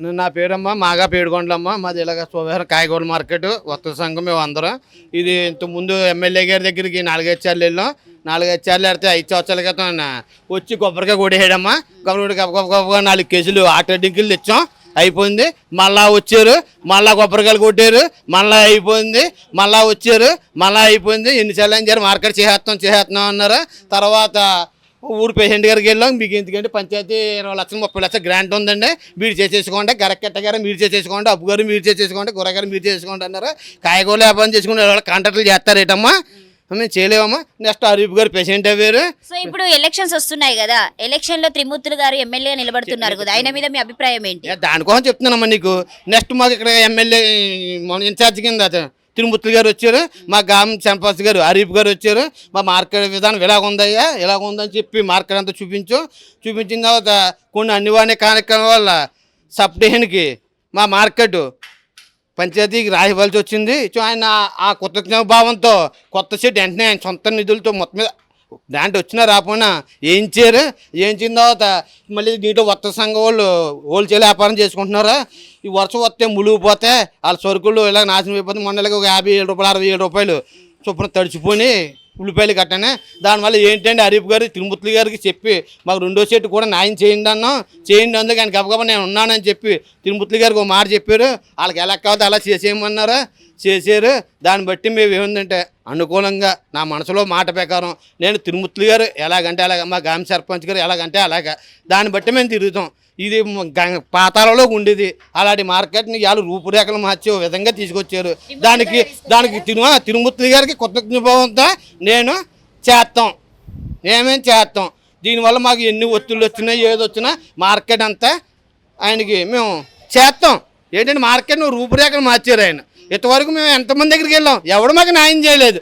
నా పేరమ్మ మాగా పేడుకొండలమ్మ. మాది ఇలాగ సోమవారం కాయగూర మార్కెట్ వస్త్ర సంఘం మేము అందరం. ఇది ఇంత ముందు ఎమ్మెల్యే గారి దగ్గరికి నాలుగైదు సార్లు వెళ్ళాం. నాలుగైదు సార్లు వెళ్తే ఐదు సంవత్సరాల క్రితం వచ్చి కొబ్బరికాయ కొట్టేయడమ్మా కొబ్బరి గొప్ప గొప్ప గొప్పగా నాలుగు కేజీలు ఆటో డింకులు తెచ్చాం. అయిపోయింది. మళ్ళా వచ్చారు. మళ్ళా కొబ్బరికాయలు కొట్టారు. మళ్ళా అయిపోయింది. మళ్ళా వచ్చారు. మళ్ళా అయిపోయింది. ఎన్నిసార్లు అని మార్కెట్ చేసేస్తాం చేసేస్తున్నాం అన్నారు. తర్వాత ఊరు పేషెంట్ గారికి వెళ్ళాం. మీకు ఎందుకంటే పంచాయతీ ఇరవై లక్షలు ముప్పై లక్షలు గ్రాంట్ ఉందండి. మీరు చేసేసుకోండి. గరకెట్ట గారు మీరు చేసేసుకోండి. అప్పు గారు మీరు చేసేసుకోండి. కూర గారు మీరు చేసుకోండి అన్నారు. కాయగూరలు వ్యాపారం చేసుకుని కాంట్రాక్టులు చేస్తారేటమ్మా మేము చేయలేమమ్మా నెక్స్ట్ అరూప్ గారు పేషెంట్ అయ్యారు. సో ఇప్పుడు ఎలక్షన్స్ వస్తున్నాయి కదా. ఎలక్షన్లో త్రిమూర్తులు గారు ఎమ్మెల్యే నిలబడుతున్నారు కదా. ఆయన మీద మీ అభిప్రాయం ఏంటి? దానికోసం చెప్తున్నానమ్మా నీకు. నెక్స్ట్ మాకు ఇక్కడ ఎమ్మెల్యే ఇన్ఛార్జ్ కింద తిరుమూర్తి గారు వచ్చారు మా గామ్ చంపాస్ గారు హరీఫ్ గారు వచ్చారు. మా మార్కెట్ విధానం ఇలాగ ఉందయ్యా ఇలాగ ఉందని చెప్పి మార్కెట్ అంతా చూపించు. చూపించిన తర్వాత కొన్ని అన్నివాణి కార్యక్రమం వల్ల సబ్డిషన్కి మా మార్కెట్ పంచాయతీకి రాయవలసి వచ్చింది. ఆయన ఆ కృతజ్ఞ భావంతో కొత్త సెట్ వెంటనే ఆయన సొంత నిధులతో మొత్తం మీద దాంట్లో వచ్చినా రాకపోయినా ఏం చేయరు? ఏం చేసిన తర్వాత మళ్ళీ దీంట్లో వర్త సంఘం వాళ్ళు హోల్సేల్ వ్యాపారం చేసుకుంటున్నారా? ఈ వర్షం వస్తే ములిగిపోతే వాళ్ళ సరుకులు ఇలా నాశనం అయిపోతే మొన్నలకి ఒక యాభై ఏడు రూపాయలు అరవై ఏడు రూపాయలు చొప్పున తడిచిపోయి ఉల్లిపాయలు కట్టానే దానివల్ల ఏంటంటే హరీఫ్ గారు తిరుమూర్తి గారికి చెప్పి మాకు రెండో సెట్ కూడా న్యాయం చేయండి అన్నాం. చేయండి అందుకు ఆయన గబగబా నేను ఉన్నానని చెప్పి తిరుమూర్తి గారికి ఒక మాట చెప్పారు. వాళ్ళకి ఎలా కావాలో అలా చేసేయమన్నారు. చేశారు. దాన్ని బట్టి మేము ఏముందంటే అనుకూలంగా నా మనసులో మాట ప్రకారం నేను తిరుమూర్తి గారు ఎలాగంటే అలాగ మా గ్రామ సర్పంచ్ గారు ఎలాగంటే అలాగా దాన్ని బట్టి మేము తిరుగుతాం. ఇది పాతాలలో ఉండేది. అలాంటి మార్కెట్ని వాళ్ళు రూపురేఖలు మార్చే విధంగా తీసుకొచ్చారు. దానికి దానికి తిను తిరుమూర్తి గారికి కృతజ్ఞభావంతో నేను చేస్తాం మేమేం చేస్తాం దీనివల్ల మాకు ఎన్ని ఒత్తిళ్ళు వచ్చినా ఏది వచ్చినా మార్కెట్ అంతా ఆయనకి మేము చేస్తాం ఏంటంటే మార్కెట్ రూపురేఖలు మార్చారు ఆయన. ఇంతవరకు మేము ఎంతమంది దగ్గరికి వెళ్ళాం? ఎవడు మాకు న్యాయం చేయలేదు.